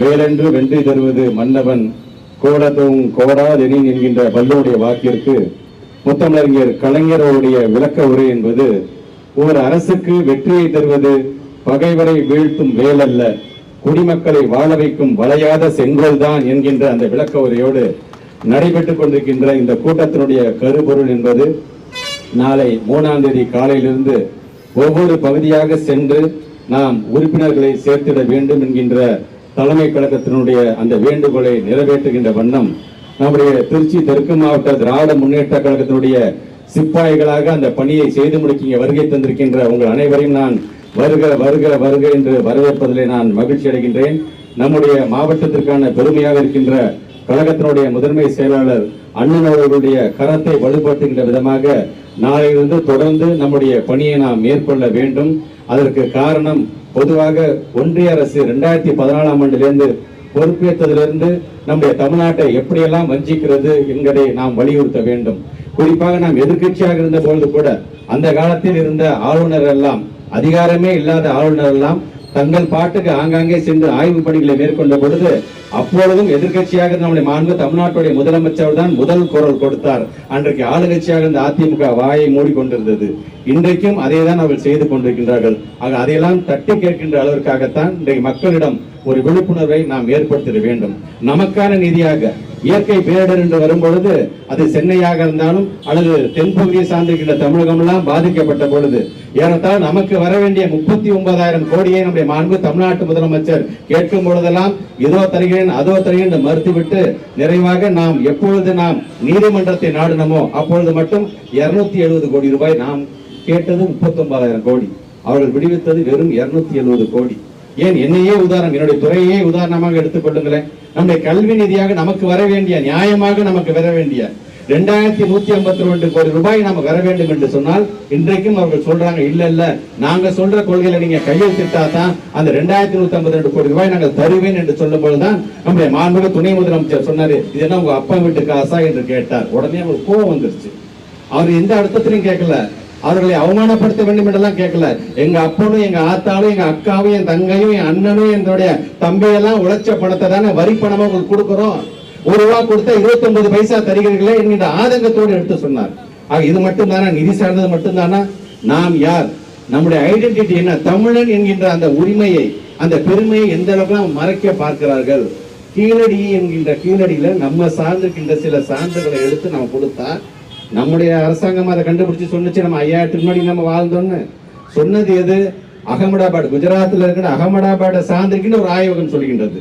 வேலென்று வெற்றி தருவது மன்னவன் கோடதும் கோடாதெனின் என்கின்ற வல்லோடைய வாக்கிற்கு முத்தமிழறிஞர் கலைஞரோடைய விளக்க உரை என்பது ஒரு அரசுக்கு வெற்றியை தருவது பகைவரை வீழ்த்தும் வேலல்ல குடிமக்களை வாழ வைக்கும் வளையாத செங்கோல் தான் என்கின்ற அந்த விளக்க உரையோடு நடைபெற்றுக் கொண்டிருக்கின்ற இந்த கூட்டத்தினுடைய கருபொருள் என்பது நாளை மூணாம் தேதி காலையிலிருந்து ஒவ்வொரு பகுதியாக சென்று நாம் உறுப்பினர்களை சேர்த்திட வேண்டும் என்கின்ற தலைமை கழகத்தினுடைய அந்த வேண்டுகோளை நிறைவேற்றுகின்ற வண்ணம் நம்முடைய திருச்சி தெற்கு மாவட்ட திராவிட முன்னேற்ற கழகத்தினுடைய சிப்பாய்களாக அந்த பணியை செய்து முடிக்கிங்க வருகை தந்திருக்கின்ற உங்கள் அனைவரையும் நான் வருக வருக வருக என்று வரவேற்பதிலே நான் மகிழ்ச்சி அடைகின்றேன். நம்முடைய மாவட்டத்திற்கான பெருமையாக இருக்கின்ற கழகத்தினுடைய முதன்மை செயலாளர் அண்ணன் அவர்களுடைய கரத்தை வலுப்படுத்துகின்ற விதமாக நாளையிலிருந்து தொடர்ந்து நம்முடைய பணியை நாம் மேற்கொள்ள வேண்டும். அதற்கு காரணம் பொதுவாக ஒன்றிய அரசு ரெண்டாயிரத்தி பதினாலாம் ஆண்டிலிருந்து பொறுப்பேற்றதிலிருந்து நம்முடைய தமிழ்நாட்டை எப்படியெல்லாம் வஞ்சிக்கிறது என்கிறதை நாம் வலியுறுத்த வேண்டும். குறிப்பாக நாம் எதிர்க்கட்சியாக இருந்த பொழுது கூட அந்த காலத்தில் இருந்த ஆளுநர் எல்லாம் அதிகாரமே இல்லாத ஆளுநர் எல்லாம் தங்கள் பாட்டுக்கு ஆங்காங்கே சென்று ஆய்வு பணிகளை மேற்கொண்ட பொழுது அப்பொழுதும் எதிர்க்கட்சியாக நம்முடைய மாண்பு தமிழ்நாட்டுடைய முதலமைச்சர் தான் முதல் குரல் கொடுத்தார். அன்றைக்கு ஆளுங்கட்சியாக இருந்த அதிமுக வாயை மூடிக்கொண்டிருந்தது இன்றைக்கும் அதை தான் அவர்கள் செய்து கொண்டிருக்கின்றார்கள். ஆக அதையெல்லாம் தட்டி கேட்கின்ற அளவிற்காகத்தான் இன்றைக்கு மக்களிடம் ஒரு விழிப்புணர்வை நாம் ஏற்படுத்த வேண்டும். நமக்கான நிதியாக இயற்கை பேரிடர் என்று வரும்பொழுது அது சென்னையாக இருந்தாலும் அல்லது தென்பகுதியை சார்ந்திருக்கின்ற தமிழகமெல்லாம் பாதிக்கப்பட்ட பொழுது. ஏறத்தாழ நமக்கு வர வேண்டிய முப்பத்தி ஒன்பதாயிரம் கோடியை நம்முடைய மாண்பு தமிழ்நாட்டு முதலமைச்சர் கேட்கும் பொழுதெல்லாம் இதோ தருகிறேன் அதோ தருகிறேன் என்று மறுத்துவிட்டு நிறைவாக நாம் எப்பொழுது நாம் நீதிமன்றத்தை நாடினமோ அப்பொழுது மட்டும் இருநூத்தி எழுபது கோடி ரூபாய் நாம் கேட்டது முப்பத்தி ஒன்பதாயிரம் கோடி. அவர்கள் விடுவித்தது வெறும் இருநூத்தி எழுபது கோடி. ஏன் என்னையே உதாரணம் என்னுடைய துறையே உதாரணமாக எடுத்துக்கொள்ளுங்களேன் நம்முடைய கல்வி நிதியாக நமக்கு வர வேண்டிய நியாயமாக நமக்கு வர வேண்டிய ரெண்டாயிரத்தி நூத்தி ஐம்பத்தி ரெண்டு கோடி ரூபாய் நாம வர வேண்டும் என்று சொன்னால் இன்றைக்கும் அவர்கள் சொல்றாங்க இல்ல இல்ல நாங்க சொல்ற கொள்கையில நீங்க கையெழுத்திட்டா தான் அந்த ரெண்டாயிரத்தி நூத்தி ஐம்பத்தி ரெண்டு கோடி ரூபாய் நாங்கள் தருவேன் என்று சொல்லும் பொழுதுதான் நம்முடைய மாண்புமிகு துணை முதலமைச்சர் சொன்னாரு இது என்ன உங்க அப்பா வீட்டு காசா என்று கேட்டார். உடனே அவருக்கு கோவம் வந்துருச்சு. அவர் எந்த அர்த்தத்திலையும் கேட்கல. அவர்களை அவமானப்படுத்த வேண்டும் என்றெல்லாம் கேட்கல. எங்க அப்பனும் எங்க ஆத்தாலும் எங்க அக்காவும் என் தங்கையும் என் அண்ணனும் என்னுடைய தம்பியெல்லாம் உழைச்ச பணத்தை தானே வரி பணமா உங்களுக்கு கொடுக்குறோம்? ஒரு ரூபா கொடுத்தா இருபத்தி ஒன்பது பைசா தருகிறீர்களே என்கின்ற ஆதங்கத்தோடு எடுத்து சொன்னார். ஆக இது மட்டும்தானா? நிதி சார்ந்தது மட்டும்தானா? நாம் யார்? நம்முடைய ஐடென்டிட்டி என்ன? தமிழன் என்கின்ற அந்த உரிமையை அந்த பெருமையை எந்த அளவுக்கு மறைக்க பார்க்கிறார்கள்? கீழடி என்கின்ற கீழடியில நம்ம சார்ந்திருக்கின்ற சில சான்றுகளை எடுத்து நம்ம கொடுத்தா நம்முடைய அரசாங்கம் அதை கண்டுபிடிச்சு சொன்னுச்சு. நம்ம ஐயாயிரத்துக்கு முன்னாடி நம்ம வாழ்ந்தோம்னு. சொன்னது எது? அகமதாபாத். குஜராத்தில் இருக்கிற அகமதாபாத்தை சார்ந்திருக்கின்ற ஒரு ஆய்வகம் சொல்கின்றது.